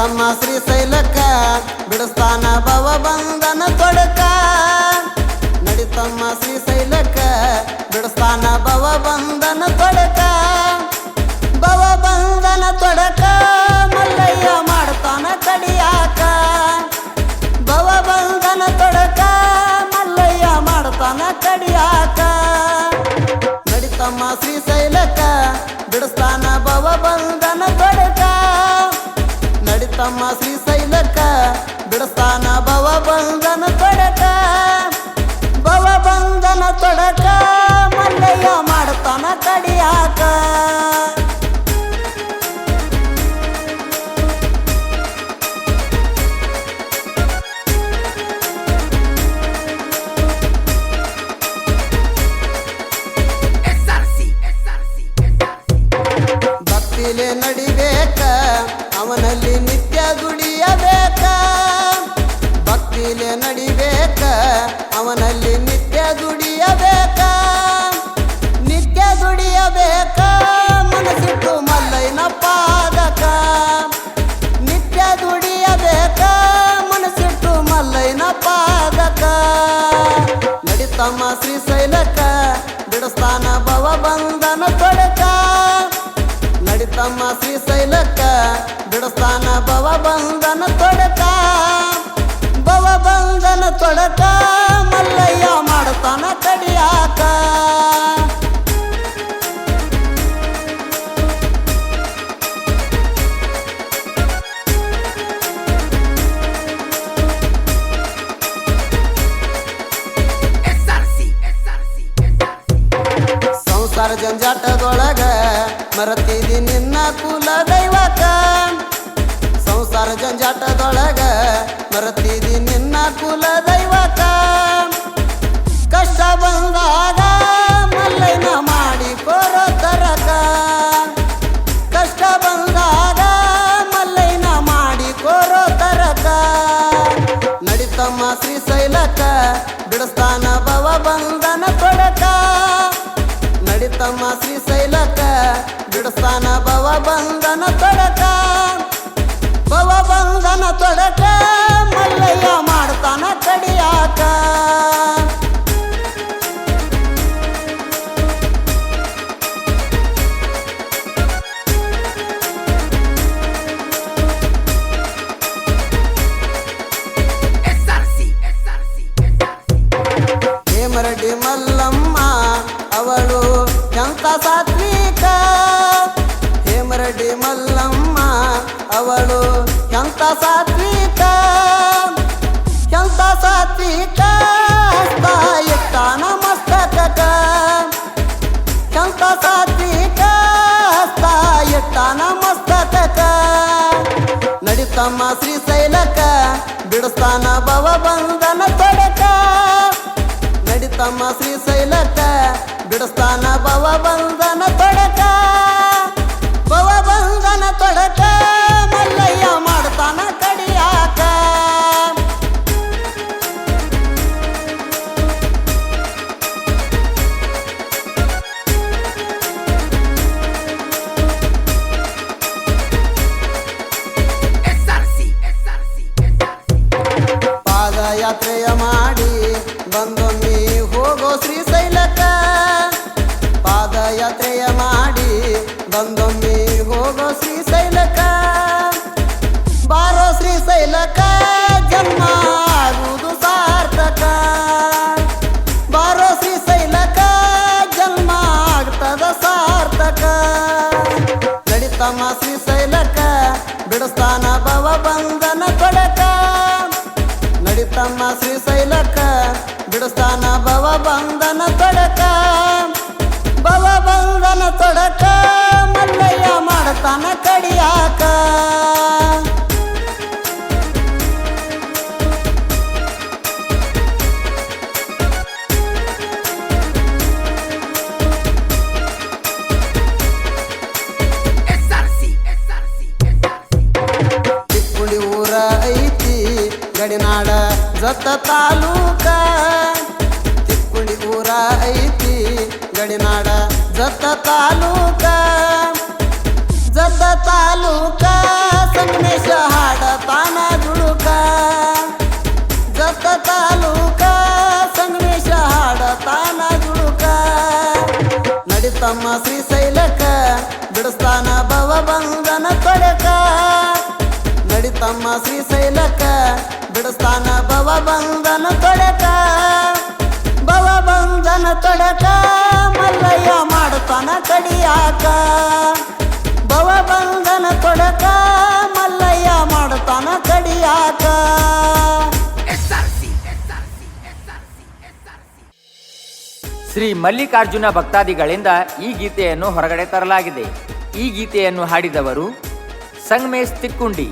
ನಡಿತಮ್ಮ ಶ್ರೀಶೈಲಕ್ಕ ಬಿಡಸ್ತಾನ ಭವ ಬಂಧನ ತೊಡಕ ನಡಿತಮ್ಮ ಶ್ರೀಶೈಲಕ್ಕ ಬಿಡಸ್ತಾನ ಭವ ಬಂಧನ ತೊಡಕ ಭವ ಬಂಧನ ತೊಡಕ, ಮಲ್ಲಯ್ಯ ಮಾಡ್ತಾನ ಕಡಿಯಾಕ. ಭವ ಬಂಧನ ತೊಡಕ, ಮಲ್ಲಯ್ಯ ಮಾಡ್ತಾನ ಕಡಿಯಾಕ. ನಡಿತಮ್ಮ ಶ್ರೀ ಬಿಡಿಸ್ತಾನ ನಡಿತಮ್ಮ ಶ್ರೀಶೈಲಕ್ಕ ಬಿಡಸ್ತಾನ ಭವ ಬಂಧನ ತೊಡಕ. ಭವ ಬಂಧನ ತೊಡಕ ಮಲ್ಲಯ್ಯ ಮಾಡ್ತಾನ ಕಡಿಯಾಕ. ಭಕ್ತಿಲೆ ನಡಿಬೇಕ? ಅವನಲ್ಲಿ ನಿತ್ಯ ದುಡಿಯಬೇಕ? ನಿತ್ಯ ದುಡಿಯಬೇಕ? ಮನಸ್ಸಿಟ್ಟು ಮಲ್ಲೈನ ಪಾದಕ? ನಿತ್ಯ ದುಡಿಯಬೇಕ? ಮನಸ್ಸಿಟ್ಟು ಮಲ್ಲೈನ ಪಾದಕ? ನಡಿತಮ್ಮ ಶ್ರೀಶೈಲಕ್ಕ ಬಿಡಸ್ತಾನ ಭವ ಬಂಧನ ತೊಡಕ? ನಡಿತಮ್ಮ ಶ್ರೀಶೈಲಕ್ಕ ಬಿಡಸ್ತಾನ ಭವ ಬಂಧನ ತೊಡಕ? ತೊಡಕ ಮಲ್ಲಯ್ಯ ಮಾಡ್ತಾನ ತಡಿಯಾಕ. ಸಂಸಾರ ಜಂಜಾಟದೊಳಗ ಮರತಿದಿ ನಿನ್ನ ಕುಲ ದೈವಕ ಸಂಸಾರ ಜಂಜಾಟದೊಳಗ ನಡಿತಮ್ಮ ಶೈಲಕ ಬಿಡಿಸ್ತಾನ ಭವ ಬಂಧನ ಅವಳು. ಎಂತ ಸಾತ್ವಿಕ? ಎಂತ ಸಾತ್ವಿಕ? ಮಸ್ತಕ. ಎಂತ ಸಾತ್ವಿಕ? ಮಸ್ತಕ. ನಡಿತಮ್ಮ ಶ್ರೀಶೈಲಕ ಬಿಡಿಸ್ತಾನ ಭವ ಬಂಧನ ತೊಡಕ. ನಡಿತಮ್ಮ ಶ್ರೀಶೈಲಕ ಬಿಡಿಸ್ತಾನ ಭವ ಬಂಧನ ನಡಿತಮ್ಮ ಶ್ರೀಶೈಲಕ ಬಿಡಸ್ತಾನ ಭವ ಬಂಧನ ತೊಡಕ ನಡಿತಮ್ಮ ಶ್ರೀಶೈಲಕ ಬಿಡಸ್ತಾನ ಭವ ಬಂಧನ ತೊಡಕ ಜತ ತಾಲೂಕ. ತಿಕ್ಕುಳಿ ಊರ ಐತಿ, ಗಡಿನಾಡ ಜತ ತಾಲೂಕ. ಜತ್ತ ತಾಲೂಕ, ಸಂಗಮೇಶ ಹಾಡ ತಾನ ಜುಳುಕ ಜತ ತಾಲೂಕ, ಸಂಗಮೇಶ ಹಾಡ ತಾನ ಜುಳುಕ ನಡಿತಮ್ಮ ಶ್ರೀಶೈಲಕ ಬಿಡಸ್ತಾನ ಭವ ಬಂಧನ ತೊಡಕ. ನಡಿತಮ್ಮ ಶ್ರೀಶೈಲಕ ಬಿಡಸ್ತಾನ ಭವ ಬಂಧನ ತೊಡಕ. ಭವ ಬಂಧನ ತೊಡಕ, ಮಲ್ಲಯ್ಯ ಮಾಡುತ್ತಾನ ಕಡಿಯಾಕ ಭವ ಬಂಧನ ತೊಡಕ, ಮಲ್ಲಯ್ಯ ಮಾಡುತ್ತಾನ ಕಡಿಯಾಕ. ಶ್ರೀ ಮಲ್ಲಿಕಾರ್ಜುನ ಭಕ್ತಾದಿಗಳಿಂದ ಈ ಗೀತೆಯನ್ನು ಹೊರಗಡೆ ತರಲಾಗಿದೆ. ಈ ಗೀತೆಯನ್ನು ಹಾಡಿದವರು ಸಂಗಮೇಶ್ ತಿಕ್ಕುಂಡಿ.